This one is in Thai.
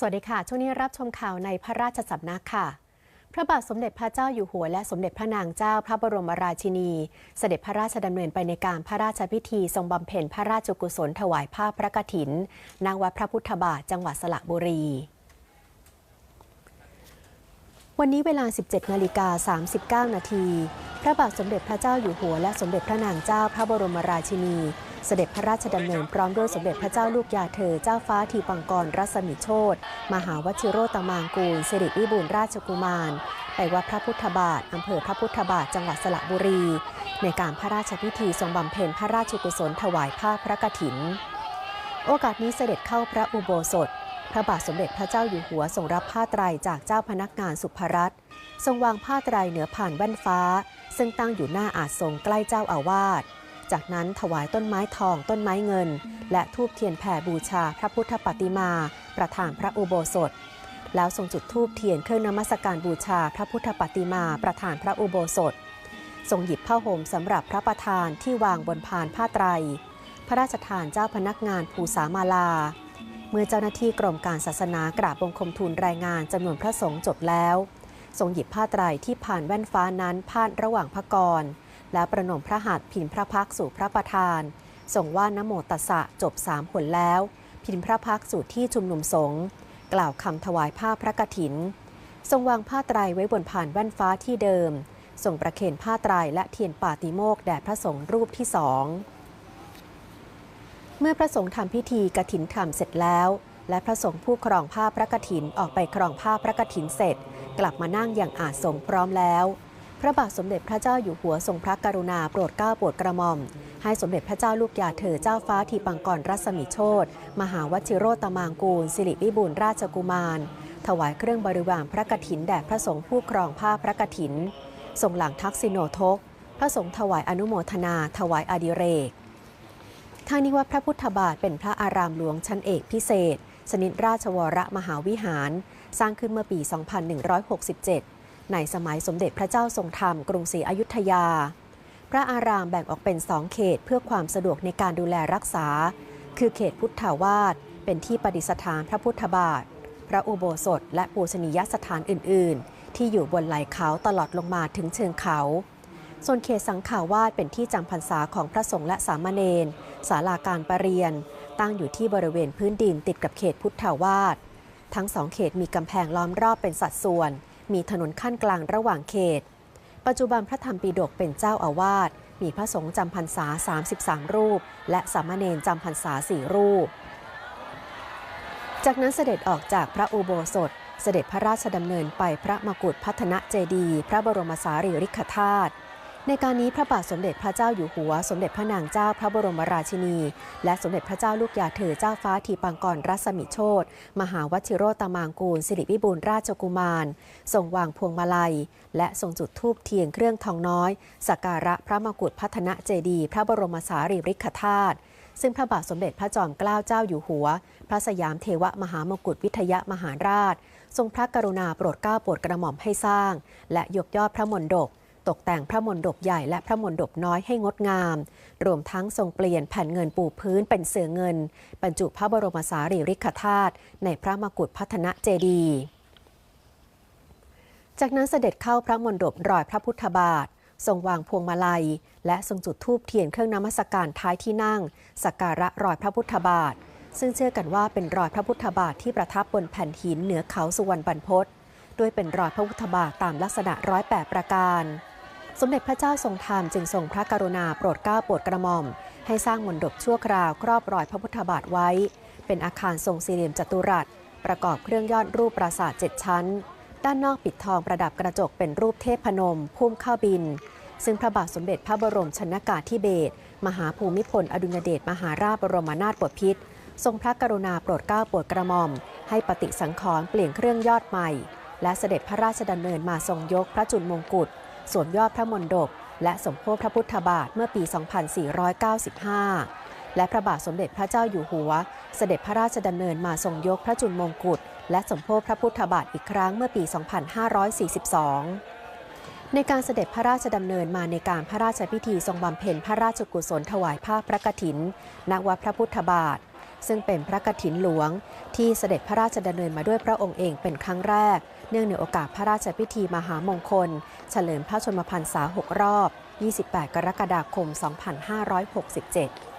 สวัสดีค่ะ ช่วงนี้รับชมข่าวในพระราชสำนักค่ะ พระบาทสมเด็จพระเจ้าอยู่หัวและสมเด็จพระนางเจ้าพระบรมราชินี เสด็จพระราชดำเนินไปในการพระราชพิธีทรงบำเพ็ญพระราชกุศลถวายผ้าพระกฐินณวัดพระพุทธบาทจังหวัดสระบุรีวันนี้เวลา 17 นาฬิกา 39 นาที พระบาทสมเด็จพระเจ้าอยู่หัวและสมเด็จพระนางเจ้าพระบรมราชินี เสด็จพระราชดำเนินพร้อมด้วยสมเด็จพระเจ้าลูกยาเธอเจ้าฟ้าทีปังกรรัศมีโชตมหาวชิโรตมางกูลสิริวิบูลราชกุมาร ไปวัดพระพุทธบาทอำเภอพระพุทธบาทจังหวัดสระบุรี ในการพระราชพิธีทรงบำเพ็ญพระราชกุศลถวายผ้าพระกฐิน โอกาสนี้เสด็จเข้าพระอุโบสถ พระบาทสมเด็จพระเจ้าอยู่หัวทรงรับผ้าไตรจากเจ้าพนักงานสุภรัตน์ทรงวางผ้าไตรเหนือผ่านแว่นฟ้า ซึ่งตั้งอยู่หน้าอาสงใกล้เจ้าอาวาส จากนั้นถวายต้นไม้ทองต้นไม้เงิน และทูบเทียนแผ่บูชาพระพุทธปฏิมา ประธานพระอุโบสถ แล้วทรงจุดธูปเทียนเครื่องนมัสการบูชาพระพุทธปฏิมาประธานพระอุโบสถ ทรงหยิบผ้าห่มสำหรับพระประธานที่วางบนพานผ้าไตร พระราชทานเจ้าพนักงานภูสามาลา เมื่อเจ้าหน้าที่กรมการศาสนากราบบังคมทูลรายงานจำนวนพระสงฆ์จบแล้ว ทรงหยิบผ้าไตรที่ผ่านแว่นฟ้านั้นพาดระหว่างพระกร แล้วประนมพระหัตถ์พินพระพักสู่พระประธานทรงว่านโมตัสสะจบสามผลแล้ว พินพระพักสู่ที่ชุมนุมสงฆ์กล่าวคำถวายผ้าพระกฐิน ทรงวางผ้าไตรไว้บนผ่านแว่นฟ้าที่เดิมทรงประเคนผ้าไตรและเทียนปาติโมกแด่พระสงฆ์รูปที่สอง เมื่อพระสงฆ์ทำพิธีกฐินธรรมเสร็จแล้ว และพระสงฆ์ผู้ครองผ้าพระกฐินออกไปครองผ้าพระกฐินเสร็จ กลับมานั่งอย่างอาจสงพร้อมแล้ว พระบาทสมเด็จพระเจ้าอยู่หัวทรงพระกรุณาโปรดเกล้าโปรดกระหม่อม ให้สมเด็จพระเจ้าลูกยาเธอเจ้าฟ้าทีปังกรรัศมีโชตมหาวชิโรตมางกูล สิริวิบูลราชกุมาร ถวายเครื่องบริวารพระกฐินแด่พระสงฆ์ผู้ครองผ้าพระกฐินทรงหลังทักษิโนทก พระสงฆ์ถวายอนุโมทนา ถวายอดิเรกทางนี้ว่าพระพุทธบาทเป็นพระอารามหลวงชั้นเอกพิเศษ สนิทราชวรมหาวิหาร สร้างขึ้นเมื่อปี 2167 ในสมัยสมเด็จพระเจ้าทรงธรรมกรุงศรีอยุธยา พระอารามแบ่งออกเป็นสองเขตเพื่อความสะดวกในการดูแลรักษา คือเขตพุทธาวาสเป็นที่ประดิษฐานพระพุทธบาท พระอุโบสถ และปูชนียสถานอื่น ๆ ที่อยู่บนไหล่เขาตลอดลงมาถึงเชิงเขาส่วนเขตสังขาวาสเป็นที่จำพรรษาของพระสงฆ์และสามเณรศาลาการประเรียน ตั้งอยู่ที่บริเวณพื้นดินติดกับเขตพุทธาวาสทั้งสองเขตมีกำแพงล้อมรอบเป็นสัดส่วน มีถนนขั้นกลางระหว่างเขต ปัจจุบันพระธรรมปีดกเป็นเจ้าอาวาส มีพระสงฆ์จำพรรษา 33 รูป และสามเณรจำพรรษา 4 รูป จากนั้นเสด็จออกจากพระอุโบสถ เสด็จพระราชดำเนินไปพระมกุฏพัฒนเจดี พระบรมสารีริกธาตุ ในการนี้พระบาทสมเด็จพระเจ้าอยู่หัว สมเด็จพระนางเจ้าพระบรมราชินี และสมเด็จพระเจ้าลูกยาเธอเจ้าฟ้าทีปังกรรัศมีโชตมหาวชิโรตมางกูล สิริวิบูลราชกุมาร ทรงวางพวงมาลัย และทรงจุดธูปเทียนเครื่องทองน้อย สักการะพระมกุฏพัฒนเจดีพระบรมสารีริกธาตุซึ่งพระบาทสมเด็จพระจอมเกล้าเจ้าอยู่หัว พระสยามเทวมหามกุฏวิทยมหาราช ทรงพระกรุณาโปรดเกล้าโปรดกระหม่อมให้สร้าง และยกยอดพระมณฑป ตกแต่งพระมณฑปใหญ่และพระมณฑปน้อยให้งดงาม รวมทั้งทรงเปลี่ยนแผ่นเงินปูพื้นเป็นเสือเงิน บรรจุพระบรมสารีริกธาตุในพระมกุฏพัฒนเจดีย์จากนั้นเสด็จเข้าพระมณฑปรอยพระพุทธบาท ทรงวางพวงมาลัย และทรงจุดธูปเทียนเครื่องนมัสการท้ายที่นั่ง สักการะรอยพระพุทธบาท ซึ่งเชื่อกันว่าเป็นรอยพระพุทธบาทที่ประทับบนแผ่นหินเหนือเขาสุวรรณบรรพตด้วยเป็นรอยพระพุทธบาทตามลักษณะร้อยแปดประการ สมเด็จพระเจ้าทรงธรรมจึงทรงพระกรุณาโปรดเกล้าโปรดกระหม่อม ให้สร้างมณฑปชั่วคราวครอบรอยพระพุทธบาทไว้ เป็นอาคารทรงสี่เหลี่ยมจัตุรัส ประกอบเครื่องยอดรูปปราสาทเจ็ดชั้น ด้านนอกปิดทองประดับกระจกเป็นรูปเทพพนม พุ่มข้าวบิน ซึ่งพระบาทสมเด็จพระบรมชนกาธิเบศรมหาภูมิพลอดุลยเดชมหาราชบรมนาถบพิตรทรงพระกรุณาโปรดเกล้าโปรดกระหม่อม ให้ปฏิสังขรณ์เปลี่ยนเครื่องยอดใหม่ และเสด็จพระราชดำเนินมาทรงยกพระจุลมงกุฎ สวมยอดพระมณฑปและสมโภชพระพุทธบาทเมื่อปี 2495 และพระบาทสมเด็จพระเจ้าอยู่หัว เสด็จพระราชดำเนินมาทรงยกพระจุลมงกุฎและสมโภชพระพุทธบาทอีกครั้งเมื่อปี 2542ในการเสด็จพระราชดำเนินมาในการพระราชพิธีทรงบำเพ็ญพระราชกุศลถวายผ้าพระกฐิน ณ วัดพระพุทธบาท ซึ่งเป็นพระกฐินหลวง ที่เสด็จพระราชดำเนินมาด้วยพระองค์เองเป็นครั้งแรก เนื่องในโอกาสพระราชพิธีมหามงคล เฉลิมพระชนมพรรษา 6 รอบ 28 กรกฎาคม 2567